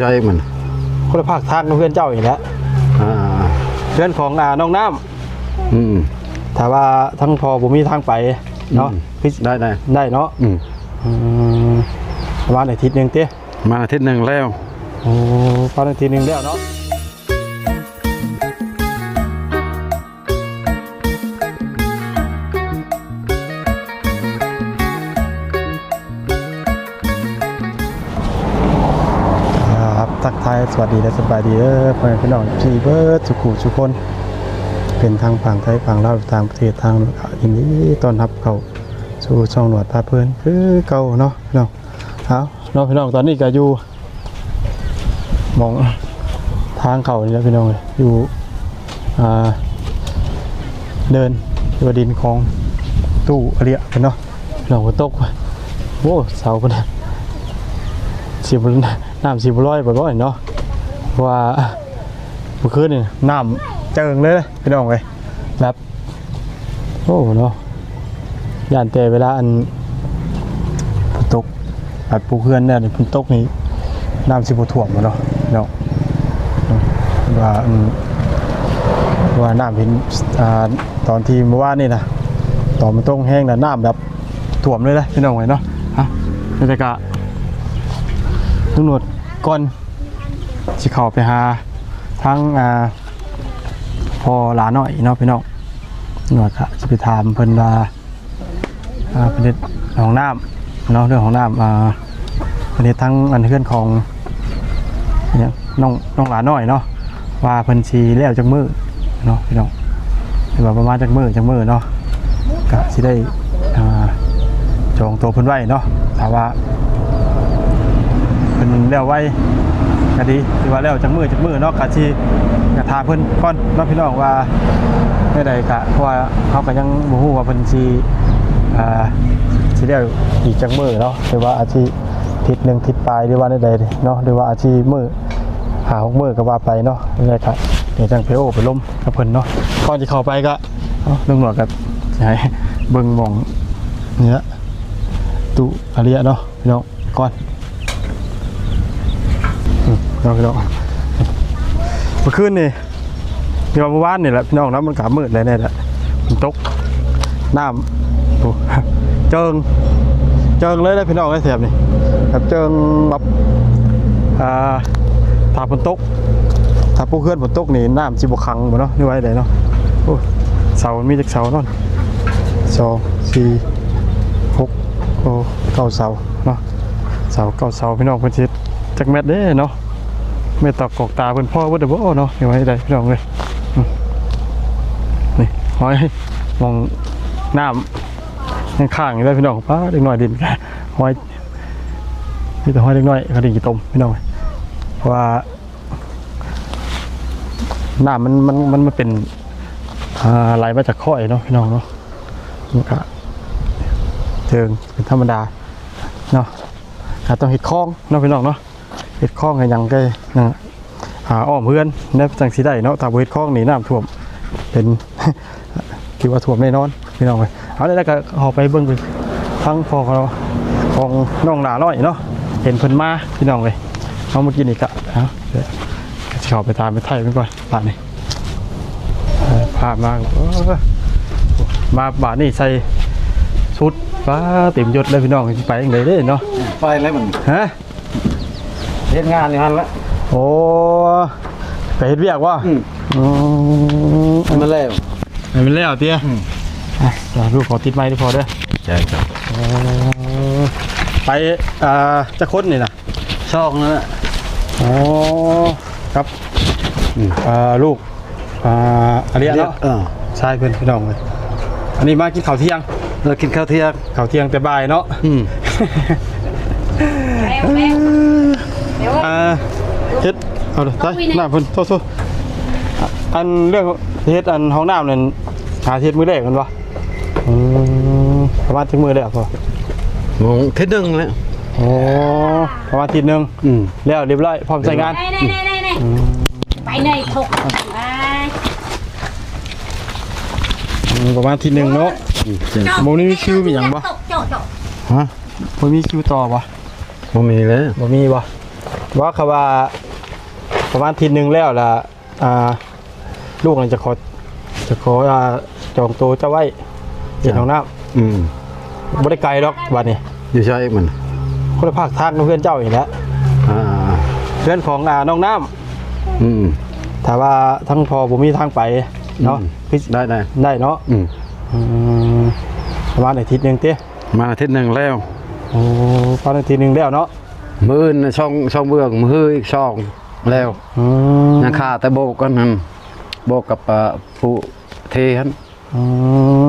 ใช่มันคนละภาคทางกับเพื่อนเจ้าอีกแล้วอ่าเพื่อนของอ่าน้องน้ำอืมถ้าว่าทั้งพอผมมีทางไปเนาะอืมพี่ได้ได้ได้เนาะอืมอืมประมาณอาทิตย์หนึงเตี้ยมาอาทิตย์หนึ่งแล้ว โอ้ประมาณอาทิตย์หนึงแล้วเนาะ สวัสดีและสบายดีเด้อพ่อแม่พี่น้องพี่เบิร์ดสุขุสุคน เป็นทางฝั่งไทยฝั่งลาวต่างประเทศทางยินดีต้อนรับเขาสู่ช่องหนวดพาเพลินคือเก่าเนาะพี่น้องเอาเนาะพี่น้องตอนนี้ก็อยู่มองทางเขานี่แล้วพี่น้องเลยอยู่อ่าเดินอยู่ดินของตู้อเรียเป็นเนาะพี่น้องก็ตกว่ะโอ้เสาคนน่ะสิบน้ำสิบร้อยบ่อยเนาะ ว่าเมื่อคืนนี่น้ำเจิงเลยพี่น้องเลยแบบโอ้เนาะย่านแต่เวลาอันฝนตกแบบปูเพื่อนเนี่ยฝนตกนี่น้ำสิบถ่วมมาเนาะพี่น้องว่าอันว่าน้ำเห็นอตอนที่เมื่อวานนี่นะตอนมันต้องแห้งนะน้ำแบบถ่วมเลยนะพี่น้องเลยเนาะฮะบรรยากาศตำรวจก่อน สิเข้าไปหาทั้งอ่าพอหลาหน่อยเนาะพี่น้องหน่อยค่ะจะไปถามเพิ่นว่าอ่าประเด็นของน้ำเนาะเรื่องของน้ำอ่าประเด็นทั้งอันเพื่อนของเนี่ยน้องน้องหลาหน่อยเนาะว่าเพิ่นชีแล้วจักมือเนาะพี่น้องหรือว่าประมาณจักมือจักมือเนาะก็สิได้อ่าจองตัวเพิ่นไว้เนาะถ้าว่าเพิ่นแล้วไว้ ก็ดีที่ว่าแล้วจังมือจังมือเนาะกะที่กะทาเพิ่นก่อนเนาะพี่น้องว่าไม่ได้กะเพราะว่าเขาก็ยังบ่ฮู้ว่าเพิ่นสิอ่าสิได้อีกจังมือเนาะหรือว่าอาทิตย์ทิศหนึงทิศปลายหรือว่าใดๆเนาะหรือว่าอาทิตย์มือหาหกมือก็ว่าไปเนาะนี่แหละครับเดี๋ยวจังเพโอไปล้มกับเพิ่นเนาะก่อนที่เข้าไปก็เนาะลุงหนวดก็สิให้เบิ่งมองนี่ละตุอาเรียเนาะพี่น้องก่อน น้องพี่น้องเมื่อคืนนี่เดี๋ยวเมื่อวานนี่แหละพี่น้องนะมันกามืดเลยเนี่ยแหละมันตกน้ำเจิงเจิงเลยนะพี่น้องไอ้แถบนี่แบบเจิงแบบอ่าถ้าฝนตกถ้าปูเคลื่อนฝนตกนี่น้ำสิบขังหมดเนาะนี่ไว้ไหนเนาะโอ้เสามีจากเสาเนาะสองสี่หกโอ้เก้าเสาเนาะเสาเก้าเสาพี่น้องเพิ่นสิดจักแมตรเด้เนาะ ไม่ตอกกอกตาเป็นพ่อว่าเดี๋ยวบ่เนาะยังไงได้พี่น้องเลยนี่หอยมองน้ำยังข้างอยู่ได้พี่น้องป้าเด็กน้อยดินกันหอยมีแต่หอยเด็กน้อยกระดิ่งกี่ต้มพี่น้องเอ้ยเพราะว่าน้ำมันมันมันมันเป็นอ่าไหลมาจากข้อยเนาะพี่น้องเนาะมันก็เชิงเป็นธรรมดาเนาะอาต้องเห็ดคลองเนาะพี่น้องเนาะ เฮ็ดคลองให้หยังก็ยังหาอ้อมเพื่อนได้จังสิได้เนาะถ้าบ่เฮ็ดคลองนี่น้ำท่วมเป็นคิดว่าท่วมแน่นอนพี่น้องเอ้ยเอาแล้วก็เอาไปเบิ่งไปทั้งพอของเราของน้องหลาน้อยเนาะเห็นเพิ่นมาพี่น้องเอ้ยเอาเมื่อกี้นี่ก็เอาเดี๋ยวสิเข้าไปตามไปไทยมันก่อนบาดนี้เออพามาโอ้มาบาดนี้ใส่ชุดฟ้าเต็มยศเลยพี่น้องสิไปจังไดเด้เนาะไปแล้วมันฮะ เฮ็ดงานอยู่หั่นละโอ้ไปเฮ็ดเวียกวะอืมอืมให้มันแล้วให้มันแล้วเตี้ยอืมอะเดี๋ยวลูกขอติดไม้ที่พอเด้อใช่ครับเออไปอ่าจะค้นนี่นะช่องนั่นแหละอ๋อครับอืมอ่าลูกอ่าอาเรียเนาะเออใช่เพื่อนพี่น้องเลยอันนี้มากินข้าวเที่ยงเรากินข้าวเที่ยงข้าวเที่ยงแต่บ่ายเนาะอืม แม่แม่เดี๋ยว อ่าเฮ็ด เอาเลยไปเอาคุยเนี่ยน้ำเพิ่นโทษๆอะอันเรื่องเฮ็ดอันห้องน้ำนั่นหาเฮ็ดมื้อแรกมันวะอืมประมาณถึงมื้อแรกพอมองเทิศหนึงแล้วโอ้ประมาณอาทิตย์หนึงอืมแล้วเรียบร้อยพร้อมใช้งานไหนไหนไหนไหนไหนไปไหนถกไปอืมประมาณอาทิตย์หนึงเนาะอืมเจ๋งโมนี่มีคิวมีหยังบ่ตกโจโจฮะบ่มีคิวต่อบ่บ่มีแล้วบ่มีบ่ว่าเขาว่า ประมาณทีหนึงแล้วล่ะอ่าลูกน่ะจะขอจะขออ่าจองตัวเจ้าไว้เห็นของน้อืมำบ่ได้ไกลดอกบัดนี้อยู่ใช่มันคนละภาคทางกับเพื่อนเจ้าอีกแล้วอ่าเพื่อนของอ่าน้องน้ำ อืมถ้าว่าทั้งพอผมมีทางไปเนาะอืมคือได้ได้ได้เนาะอืมอืมประมาณอาทิตย์หนึงเต้มาอาทิตย์หนึ่งแล้ว โอ้ประมาณอาทิตย์หนึงแล้วเนาะมืออื่นน่ะช่องช่องเบื้องมืออีกช่อง แล้วอืมยังขาดแต่โบกกันนั่นโบกกับอ่าผู้เทหันอื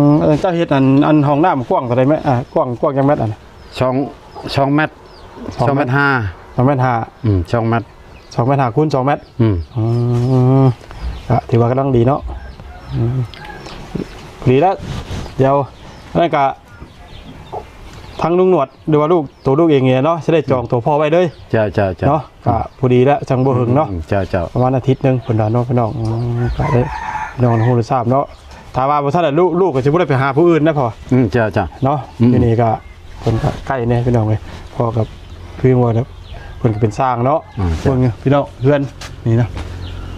มเออเจ้าเฮ็ดอันอันห้องน้ำกว้างเท่าใดไหมอะกว้างกว้างจังแมตรอัน ช่องช่องเมตรสองช่องเมเมตตรรห้าสองเมตรห้าอืมช่องเมตรสองเมตรห้าคูณสองเมตรอืมอืมก็ถือว่ากำลังดีเนาะอืมดีแล้วเดี๋ยวนั่นก็ ทั้งลุงหนวดหรือว่าลูกตัวลูกเองเนี่ยเนาะจะได้จองตัวพ่อไว้เลยเจ้าเจ้าเจ้าเนาะก็พอดีแล้วจังบ่หึงเนาะอืมเจ้าเจ้าประมาณอาทิตย์หนึงเพิ่นว่าเนาะพี่น้องอืมก็ได้พี่น้องฮู้ได้ทราบเนาะถ้าว่าบ่ทันได้ลูกลูกก็สิบ่ได้ไปหาผู้อื่นนะพ่ออืมเจ้าเจ้าเนาะอืมที่นี่ก็เพิ่นก็ใกล้แน่พี่น้องเว้ยพ่อกับพี่ว่าเนาะเพิ่นก็เป็นสร้างเนาะอ่าเพิ่นพี่น้องเพื่อนนี่เนาะ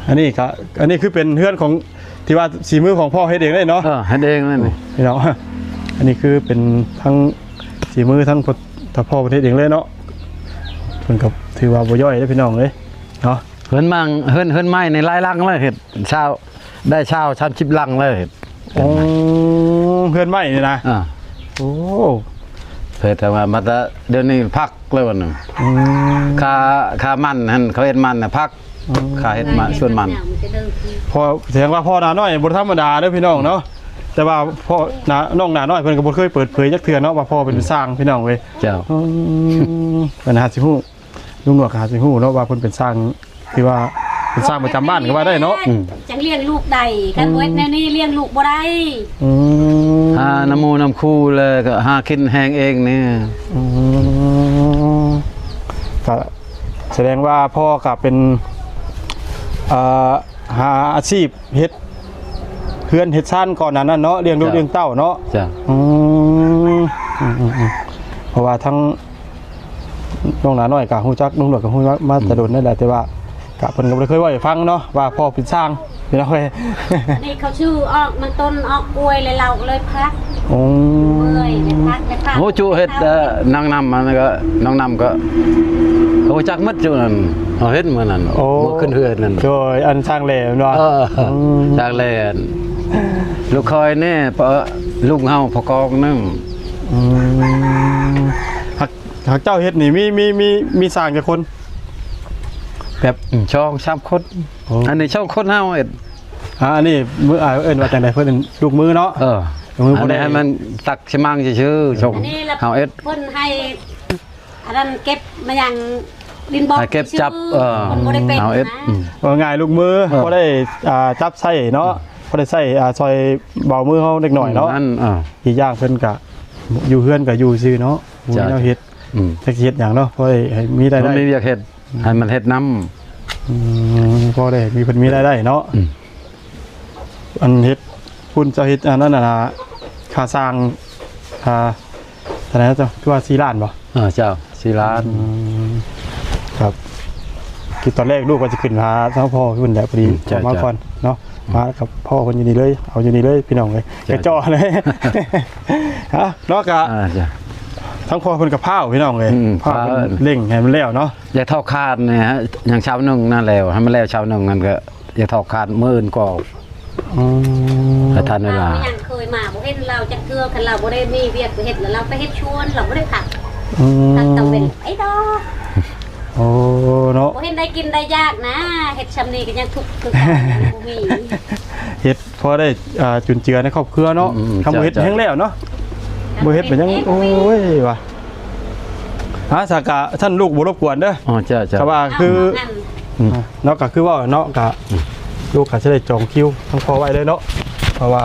อันนี้ก็อันนี้คือเป็นเพื่อนของที่ว่าสีมือของพ่อเฮ็ดเองเลยเนาะเออให้เองนั่นนี่พี่น้องอันนี้คือเป็นทั้ง สีมือทั้งพ่อถ้าพ่อประเทศเองเลยเนาะเพิ่นก็ถือว่าบ่ย่อยเด้อพี่น้องเอ้ยเนาะเฮิรนมังเฮิรนเฮิรนไม้ในลายลังเลยเห็ดเช้าได้เช้าชั้นชิบลังเลยเห็ดโอ้เพื่อนใหม่นี่นะอ่าโอ้เพื่อแต่ว่ามาแต่เดี๋ยวนี้พักเลยวันหนึ่งอืมค่าค่ามันหันเขาเห็ดมันน่ะพักค่าเห็ดมาส่วนมันจะเดินคือพอแสดงว่าพ่อนาน้อยบ่ธรรมดาเด้อพี่น้องเนาะ แต่ว่าพ่อนาน้องนาน้อยเพิ่นก็บ่เคยเปิดเผยจักเทื่อเนาะว่าพ่อเป็นสร้างพี่น้องเว้ยเจ้าอืมปัญหาสิฮู้ลุงหนวดก็หาสิฮู้เนาะว่าเพิ่นเป็นสร้างที่ว่าเป็นสร้างประจำบ้านก็ว่าได้เนาะจังเลี้ยงลูกได้กันเวทแนวนี้เลี้ยงลูกบ่ได้อืมหาน้ำมูน้ำคูเลยก็หากินแห้งเองนี่อืมก็แสดงว่าพ่อก็เป็นเอ่อหาอาชีพเฮ็ด เพื่อนเฮ็ดซ่านก่อนหนั้นนั้นเนาะเลี้ยงลูกเลี้ยงเต้าเนาะเจ้าอืมอืมอืมอืมเพราะว่าทั้งน้องหนาน้อยกับฮู้จักลุงหนวดกับฮู้จักมาแต่โดนนั่นแหละแต่ว่ากะเพิ่นก็บ่ได้เคยเว่าให้ฟังเนาะว่าพ่อเป็นสร้างพี่น้องเอ้ยนี่เขาชื่อออกมันต้นออกกล้วยเลยเราก็เลยพักโอ้เมื่อยเลยพักเลยพักโหจุเห็ดเอ่อนางนำมันก็นางนำก็เขาจักมัดจุนั่นเอาเห็ดเหมือนนั่นโอ้มือขึ้นเฮือนนั่นโดยอันสร้างแหล่เนาะเออจากแลน ลูกคอยนี่เปาลูกเฮาพอกองนึงอืมหักหักเจ้าเฮ็ดนี่มีมีมีมีสร้างจักคนแบบช่องสามคนโอ้อันนี้ช่องคนเฮาเอ็ดอ่าอันนี้มืออ่าเอิ้นว่าจังไดเพิ่นเป็นลูกมือเนาะเออมือบ่อันได้นี้ให้มันตักชิมังชื่อๆช่องอันนี้ละเฮาเอ็ดเพิ่นให้อันนั้นเก็บมาอย่างดินบอกให้เก็บจับเออมันบ่ได้เป็นเอาเอ็ดนะอืมว่าง่ายลูกมือเออบ่ได้อ่าจับใส่เนาะ บ่ได้ใส่อ่าซอยเบามือเฮาเล็กน้อยเนาะนั่นเอออีกอย่างเพิ่นก็อยู่เฮือนก็อยู่ซื่อเนาะบ่มีจ้ะ แนวเฮ็ดอืมจักสิเฮ็ดหยังเนาะพอได้ให้มีรายมัได้นไม่เรียกเฮ็ดให้มันเฮ็ดน้ อืมพอได้มีเพิ่นมีรายได้เนาะอืมอันเฮ็ดคุณเจ้าเฮ็ดอันนั้นน่ะนะค่าสร้างค่าเท่าไหร่นะเจ้าคือว่า4ล้านบ่ำเออเจ้าสีล้านอืมครับคือตอนแรกลูกก็จะขึ้นหาทั้งพ่อขึ้นแหละพอดีออกมาก่อนเนาะ มากับพ่อคนอยู่นี่เลย เอาอยู่นี่เลยพี่น้องเลยกระจอเลยฮะเนาะกะอ่าจ้ะทั้งพ่อคนกับพ้าวพี่น้องเลยอืมพ้าวพาเพิ่นเร่งให้มันแล้วเนาะอย่าเท่าคาดเนี่ยฮะอย่างเช้าหนึงนั่นแล้วให้มันแล้วเช้าหนึงนั่นก็อย่าเท่าคาดมื้ออื่นก็อืมให้ทันเวลาเราไม่ยังเคยมาบ่เห็นเราจะเกลือกันเราบ่ได้มีเวียกไปเฮ็ดแล้วเราไปเฮ็ดชวนเราบ่ได้ผักอืผักตะเวนมไอ้ดอก โอ้เนาะบ่เห็นได้กินได้ยากนะเฮ็ดชำนี้ก็ยังทุกข์คือกันบ่มีเฮ็ดพอได้อ่าจุนเจือในครอบครัวเนาะอืมทำบ่เฮ็ดจ้ะ แห้งแล้วเนาะบ่เฮ็ดเป็นยังโอ้ยว่ะฮะสากะท่านลูกบ่รบกวนเด้ออ๋อเจ้าเจ้า ก็ว่าคือนั่นอะเนาะก็คือว่าเนาะก็ลูกก็จะได้จองคิวทั้งพอไว้เลยเนาะเพราะว่า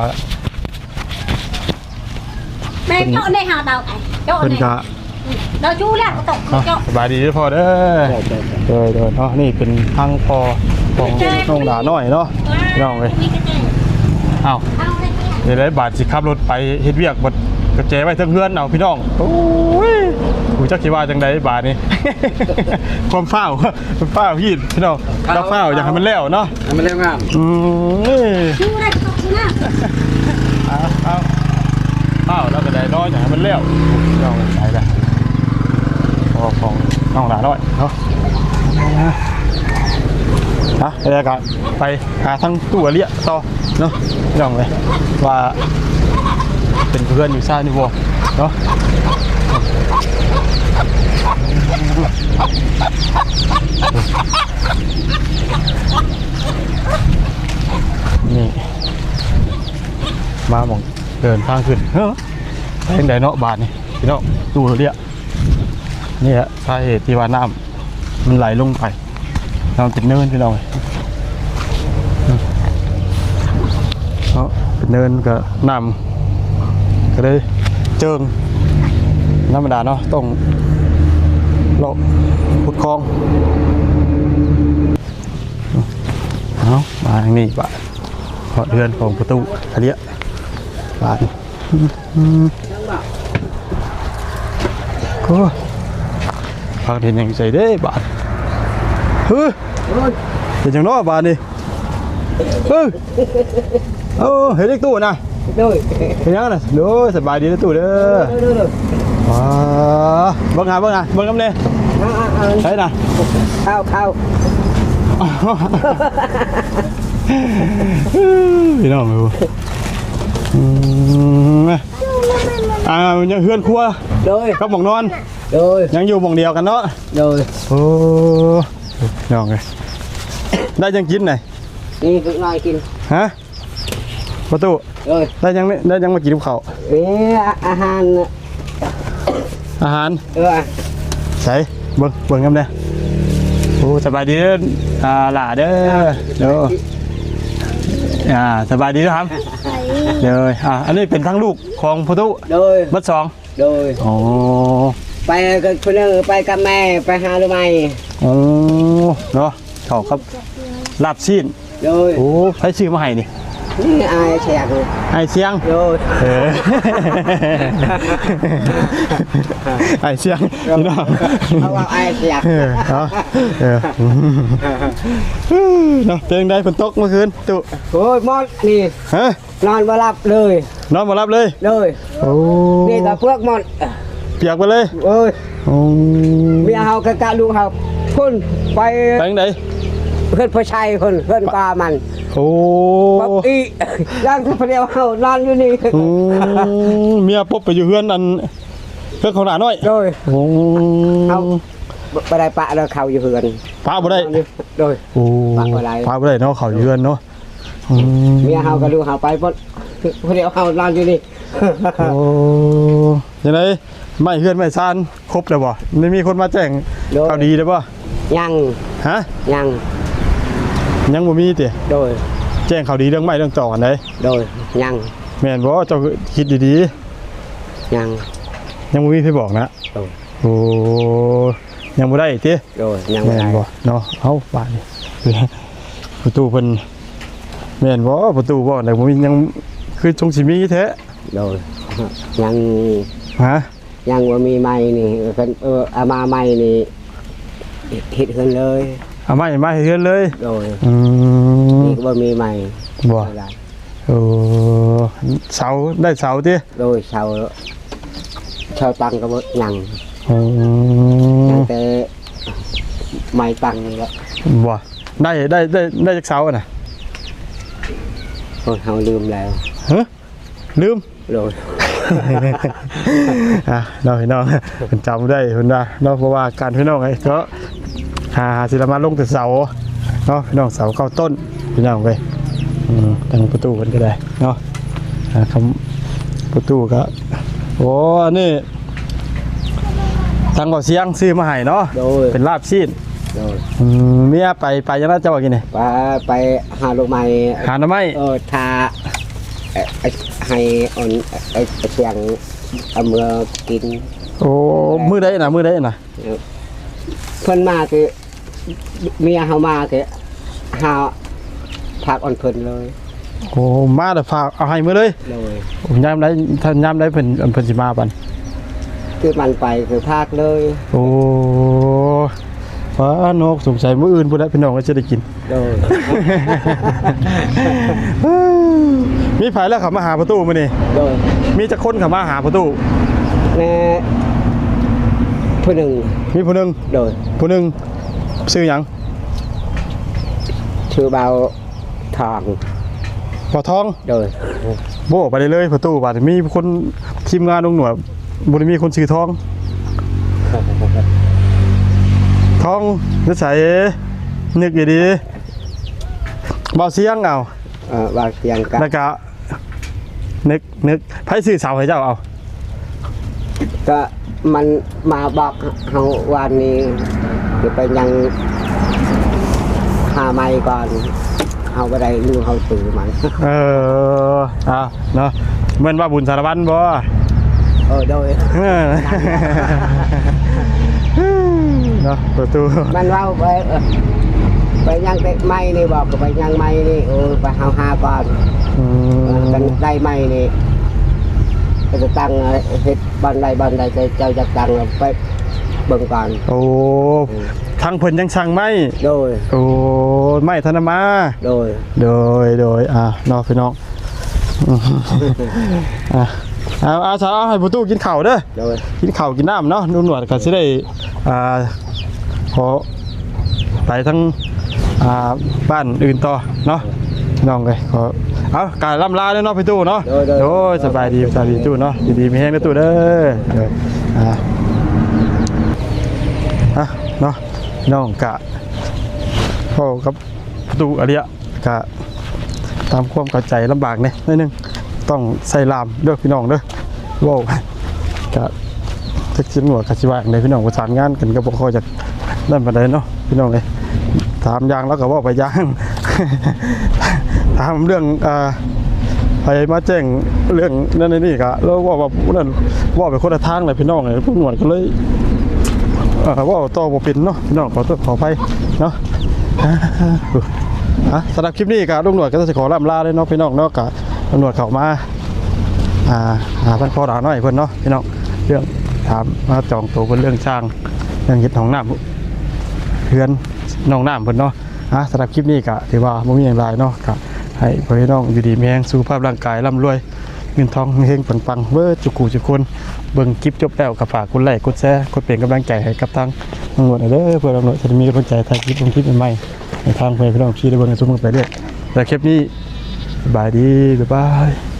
แม่เจาะได้หาดาวไอ้เจาะเพิ่นนี่ก็ ดาวจูแล้วก็ตกเนาะเจาะสบายดีเด้อพ่อเด้อเด้อเด้อเนาะนี่เป็นทางพอของน้องหลาน้อยเนาะน้องเอ้ยมีกระเจงอ้าวเอาได้เนี่ยเดี๋ยวได้บาทสิขับรถไปเฮ็ดเวียกบ่กกระเจไว้ทั้งเฮือนเอาพี่น้องโอ้ยกูจักสิว่าจังไดบาดนี้ ความเฝ้าวความเฝ้าวพี่พี่น้องเราเฝ้าวอยากให้มันแล้วเนาะให้มันเร็วงามอืมชูได้ตกนะเอาเอาเฝ้าวแล้วก็ได้น้อยอยากให้มันแล้วพี่น้องใส่ละพอ ของน้องหลาน้อยเนาะฮะไปเลยกันไปหาทั้งตู้เลียต่อเนาะพี่น้องเลยว่าเป็นเพื่อนอยู่ซ่านี่บ่เนาะนี่ มาหมองเดินทางขึ้นเฮ้อเป็นไดเนาะบาทนี่พี่น้องดูเรีย นี่ฮะสาเหตุที่ว่าน้ำมันไหลลงไปน้ำเป็นเนินพี่น้องเนาะเป็นเนินก็น้ำก็เลยเจิงธรรมดาเนาะต้องเลาะพุดคลองเอามาทางนี้บาทเพราะเรือนของประตูทะเลียบาทก็ พักเห็นยังใจเด้บาทเฮ้ยเป็นจังน้อบาทนี่เฮ้ยเออเห็นเล็กตู้นะเป็นยังนะดูสบายดีนะตู่เด้อว้าเบิ่งหาเบิ่งหาเบิ่งกำเน่ À, à, à. ใช่นะ Khao, khao. พี่น้องดูอืม อ่ายังเฮือนครัว Rồi, กับหมองนอน rồi, ยังอยู่หมองเดียวกันเนาะ rồi. โอ้น้องเลยได้ยังกินไหน Đi cứ nói kìm. ฮะประตู Rồi. ได้ยังไม่ได้ยังมากินกับข้าว Ê, à, à, hàn. อาหาร Ừ, à. ใส่เบิ่งเบิ่งกำเน่โอ้สบายดีเด้ออ่าหล่าเด้อเด้ออ่าสบายดีนะครับ เดี๋ยวอะอันนี้เป็นทั้งลูกของพุทุ Rồi, มัดสอง rồi. อ๋อ Phải cái phụ nữ, phải cà mè, phải hà lô mày. โอ้เนาะเขาครับลาบซีน Rồi. โอ้ใช้ชื่อมาให้นี่ Ní ai chẹt rồi. ไอเสียง Rồi. เออไอเสียงพี่น้อง Không bảo ai chẹt. เออเอาเออเนาะเพลงได้ฝนตกเมื่อคืนตุ Rồi, mót nè. ฮะ Non vào lặp lời. นอนมารับเลย Rồi. โอ้ Nè cả phước mót. เปียกไปเลย Ôi, โอ้ mẹ hào cái cả luôn học. Phun, ไป phải ทางไหน hơn phải say hơn, hơn qua màn. โอ้ป๊อบอีร่างที่เดียวเฮานอนอยู่นี่อืมเมียปบไปอยู่เฮือนอันเพื่อนของหลานน้อยโดยโอ้เอาบ่ได้ปะเราเข้าอยู่เฮือนป้าบ่ได้โดย โอ้ปะบ่ได้ป้าบ่ได้เนาะเขาอยู่เฮือนเนาะอืมเมียเฮาก็ดูเฮาไปบ่เดียวเฮานอนอยู่นี่โอ้ยังไงไม่เฮือนไม่ซานครบแล้วบ่ไม่มีคนมาแจ้งข่าวดีเลยบ่ยัง ฮะยัง ยังบ่มีติโดยแจ้งข่าวดีเรื่องไม้เรื่องต่อกันได้โดยยังแม่นบ่เจ้าคิดดียังๆยังบ่มีพี่บอกนะโดยโอ้ยังบ่ได้ติโดยยังแม่ไม่นได้บ่เนาะเอ้าบาดนี่ประตูเพิ่นแม่นบ่ประตูบ่ได้บ่มียังคือจงสิมีแท้โดยยังฮะยังว่ามีไม้นี่เพิ่นเออเอามาไม้นี่เฮ็ดเฮือนเลย เอาไม้มาให้เฮือนเลยโดยอืมนี่ก็บ่มีไม้บ่ไม่ได้เออเสาได้เสาติโดยชาวชาวตังก็บ่ยังอืตั้มงแต่ไม่ตังนี่แหละบ่ได้ได้ได้ได้จักเสาอะน่ะโอ้ยเราลืมแล้วฮะลืม โดยอะน้องพี่น้องเพิ่นจำได้เพิ่นว่าเนาะเพราะว่าการพี่น้องไอ้ก็ หาศิลปะลงแต่เสาเนาะพี่น้องเสาเข้าต้นพี่น้องเว้ยอืมทางประตูกันก็ได้เนาะอ่าคำประตูก็โอ้อันนี่ทางเกาเสียงซื้อมาให้เนาะโดยเป็นลาบซีนโดยอืมเมียไปไปยังน่าจะว่ากินนี่ไปไปหาลูกไม้หาหน่อไม้เออทาเอ่อไอ้ให้อ่อนไอ้ไอ้เสียงเอามือกิน โอ้มือได้น่ะมือได้น่ะ เพิ่นมาคือเมียเฮามาคือหาผักอ่อนเพิ่นเลยโอ้มาแต่ฝากเอาให้มื้อเลยโดยโอ้ยามได้ถ้ายามได้เพิ่นเพิ่นสิมาบันคือมันไปคือภาคเลย โอ้ฟ้านกสงสัยมื้ออื่นพุ่นแหล้วพี่น้องก็จะได้กินโดยมีไผแล้วเขับมาหาประตูมื้อนี้โดยมีจักคนเขับมาหาประตูแม่ ผู้หนึ่งมีผู้หนึงโดยผู้หนึงชื่อหยังชื่อเบาทองบ่อทองโดยโบไปได้เลยประตูบาดมีคนทีมงานลงหน่วยบ่ได้มีคนชื่อทอง ทองนิสัยนึกดีๆบ่เสียงเอาเอ่อว่าเสียงกันแล้วก็นึกนึกไผซื้อเสาให้เจ้าเอา ก็มันมาบอกเฮาวันนี้เดี๋ยวไปยังหาไม้ก่อนเฮาบ่ได้ลืมเฮาซื้อมันเอออะเนาะแม่นว่าบุญสารวัตรบ่เออโดยเออเนาะประตูมันเว่าไปเออไปยังแต่ไม้นี่บอกก็ไปยังไม้นี่เออไปหาหาก่อนอืเออมกันได้ไม้นี่ ก็จะตั้งเฮ็ดบ้านใดบ้านใดเจ้าเจ้าจะตั้งไปเบิ่งก่อนโอ้ทางเพิ่นยังสั่งไหมโดย โอ้ไม่ธนมา โดย โดยโดยอะน้องพี่น้องอืมอะเอาเอาสาวเอาให้ประตูกินข้าวเด้อโดยกินข้าวกินน้ำเนาะนุ่นหนวดก็สิได้อ่าขอไปทั้งอ่าบ้านอื่นต่อเนาะพี่น้องเลยขอ เอาการล่ำลาเด้อเนาะพี่ตู้เนาะโดยโดยโอ้ยสบายดีสบายดีตู้เนาะดีๆมีแห้งนะตู้เด้อเด้ออ่าอะเนาะพี่น้องกะเข้ากับประตูอะไรอะกะตามความเข้าใจลำบากเนี่ยนิดนึงต้องใส่ลามเด้อพี่น้องเด้อเว้าวกะจักชิ้นหัวกะชิว่าในพี่น้องประสานงานกันก็บ่ค่อยจะนั่นปานใดเนาะพี่น้องเลยถามอย่างแล้วก็เว่าไปอย่าง ถามเรื่องอ่าไปมาแจ้งเรื่องนั่นนี่กะแล้วว่าว่าผู้นั้นว่าไปคนละทางเลยพี่น้องเลยผู้หนวดก็เลยว่าต่อบ่เป็นเนาะพี่น้องขอโทษขออภัยเนาะอ่าอะสำหรับคลิปนี้กะลุงหนวดก็จะขอลำลาเลยเนาะพี่น้องเนาะกะลุงหนวดเข้ามาอ่าหาท่านพ่อด่าน้อยเพิ่อนเนาะพี่น้องเรื่องถามมาจองตัวเพิ่นเรื่องช่างเรื่องเฮ็ดห้องน้ำเพื่อนน้องน้ำเพิ่อนเนาะอะสำหรับคลิปนี้กะถือว่าบ่มีอย่างไรเนาะกะ ให้พี่น้องอยู่ดีมีแรงสุขภาพร่างกายร่ำรวย เงินทองเฮงปังๆเบอร์จุกูจุกคนเบิ่งคลิปจบแล้วก็ฝากกดไลค์กดแชร์กดเป็นกำลังใจให้กับทางตำรวจหน่อยเด้อเพื่อตำรวจจะมีกำลังใจถ่ายคลิปลงคลิปใหม่ในทางเพื่อนพี่น้องพี่ได้เบิ่งกันซุ่มกันไปเรื่อยแต่คลิปนี้บายดีบ๊ายบาย